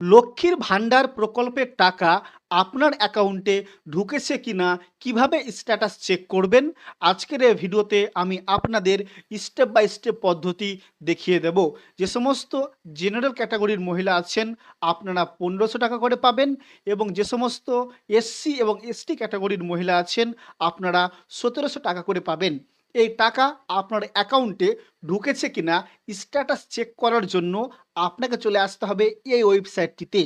লক্ষ্মীর ভাণ্ডার প্রকল্পের টাকা আপনার অ্যাকাউন্টে ঢুকেছে কিনা, কীভাবে স্ট্যাটাস চেক করবেন, আজকের এই ভিডিওতে আমি আপনাদের স্টেপ বাই স্টেপ পদ্ধতি দেখিয়ে দেব। যে সমস্ত জেনারেল ক্যাটাগরির মহিলা আছেন, আপনারা পনেরোশো টাকা করে পাবেন এবং যে সমস্ত এসসি এবং এসটি ক্যাটাগরির মহিলা আছেন, আপনারা সতেরোশো টাকা করে পাবেন। এই টাকা আপনার অ্যাকাউন্টে ঢুকেছে কিনা স্ট্যাটাস চেক করার জন্য আপনাকে চলে আসতে হবে এই ওয়েবসাইটটিতে।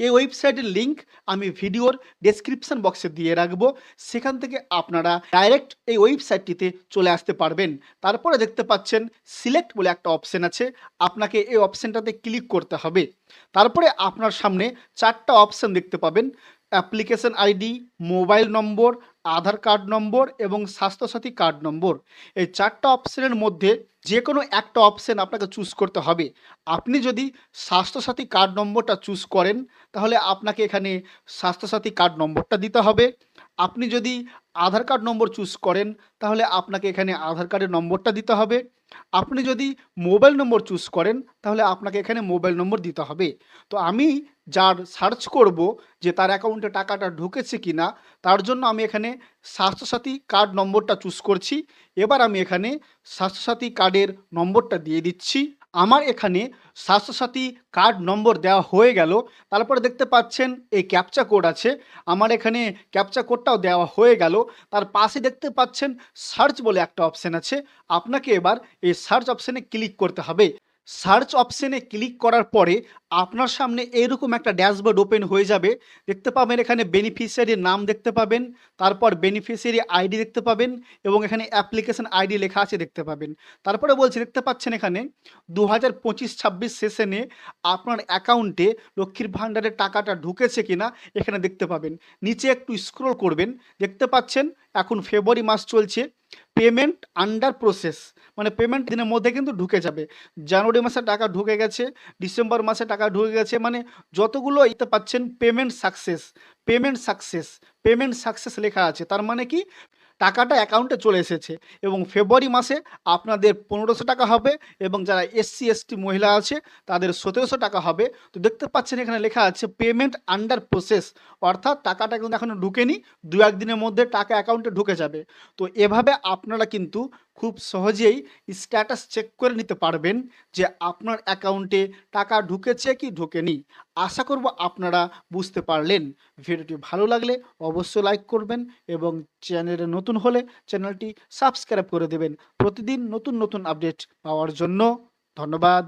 এই ওয়েবসাইটের লিঙ্ক আমি ভিডিওর ডেসক্রিপশন বক্সে দিয়ে রাখব। সেখান থেকে আপনারা ডাইরেক্ট এই ওয়েবসাইটটিতে চলে আসতে পারবেন। তারপরে দেখতে পাচ্ছেন সিলেক্ট বলে একটা অপশন আছে। আপনাকে এই অপশনটাতে ক্লিক করতে হবে। তারপরে আপনার সামনে চারটা অপশন দেখতে পাবেন। Application ID, mobile number, Aadhaar card number এবং স্বাস্থ্যসাথী কার্ড নম্বর। এই চারটা অপশানের মধ্যে যে কোনো একটা অপশান আপনাকে চুজ করতে হবে। আপনি যদি স্বাস্থ্যসাথী কার্ড নম্বরটা চুজ করেন, তাহলে আপনাকে এখানে স্বাস্থ্যসাথী কার্ড নম্বরটা দিতে হবে। আপনি যদি আধার কার্ড নম্বর চুজ করেন, তাহলে আপনাকে এখানে আধার কার্ডের নম্বরটা দিতে হবে। আপনি যদি মোবাইল নম্বর চুজ করেন, তাহলে আপনাকে এখানে মোবাইল নম্বর দিতে হবে। তো আমি যার সার্চ করব যে তার অ্যাকাউন্টে টাকাটা ঢুকেছে কি না তার জন্য আমি এখানে স্বাস্থ্যসাথী কার্ড নম্বরটা চুজ করছি। এবার আমি এখানে স্বাস্থ্যসাথী কার্ডের নম্বরটা দিয়ে দিচ্ছি। আমার এখানে স্বাস্থ্যসাথী কার্ড নম্বর দেওয়া হয়ে গেল। তারপরে দেখতে পাচ্ছেন এই ক্যাপচা কোড আছে। আমার এখানে ক্যাপচা কোডটাও দেওয়া হয়ে গেল। তার পাশে দেখতে পাচ্ছেন সার্চ বলে একটা অপশান আছে। আপনাকে এবার এই সার্চ অপশানে ক্লিক করতে হবে। সার্চ অপশানে ক্লিক করার পরে আপনার সামনে এরকম একটা ড্যাশবোর্ড ওপেন হয়ে যাবে। দেখতে পাবেন এখানে বেনিফিশিয়ারির নাম দেখতে পাবেন, তারপর বেনিফিশিয়ারি আইডি দেখতে পাবেন এবং এখানে অ্যাপ্লিকেশন আইডি লেখা আছে দেখতে পাবেন। তারপরে বলছি, দেখতে পাচ্ছেন এখানে দু হাজার পঁচিশ ছাব্বিশ সেশনে আপনার অ্যাকাউন্টে লক্ষ্মীর ভাণ্ডারের টাকাটা ঢুকেছে কিনা এখানে দেখতে পাবেন। নিচে একটু স্ক্রল করবেন, দেখতে পাচ্ছেন এখন ফেব্রুয়ারি মাস চলছে। পেমেন্ট আন্ডার প্রসেস মানে পেমেন্ট দিনের মধ্যে কিন্তু ঢুকে যাবে। জানুয়ারি মাসে টাকা ঢুকে গেছে, ডিসেম্বর মাসে টাকা ঢুকে গেছে মানে যতগুলো ইতে পাচ্ছেন payment success payment success payment success লেখা আছে। তার মানে কি? টাকাটা অ্যাকাউন্টে চলে এসেছে এবং ফেব্রুয়ারি মাসে আপনাদের পনেরোশো টাকা হবে এবং যারা এসসি এসটি মহিলা আছে, তাদের সতেরোশো টাকা হবে। তো দেখতে পাচ্ছেন এখানে লেখা আছে পেমেন্ট আন্ডার প্রসেস অর্থাৎ টাকাটা কিন্তু এখনও ঢুকেনি দু একদিনের মধ্যে টাকা অ্যাকাউন্টে ঢুকে যাবে। তো এভাবে আপনারা কিন্তু খুব সহজেই স্ট্যাটাস চেক করে নিতে পারবেন যে আপনার অ্যাকাউন্টে টাকা ঢুকেছে কি ঢোকেনি। আশা করব আপনারা বুঝতে পারলেন। ভিডিওটি ভালো লাগলে অবশ্যই লাইক করবেন এবং চ্যানেলে নতুন হলে চ্যানেলটি সাবস্ক্রাইব করে দেবেন। প্রতিদিন নতুন নতুন আপডেট পাওয়ার জন্য ধন্যবাদ।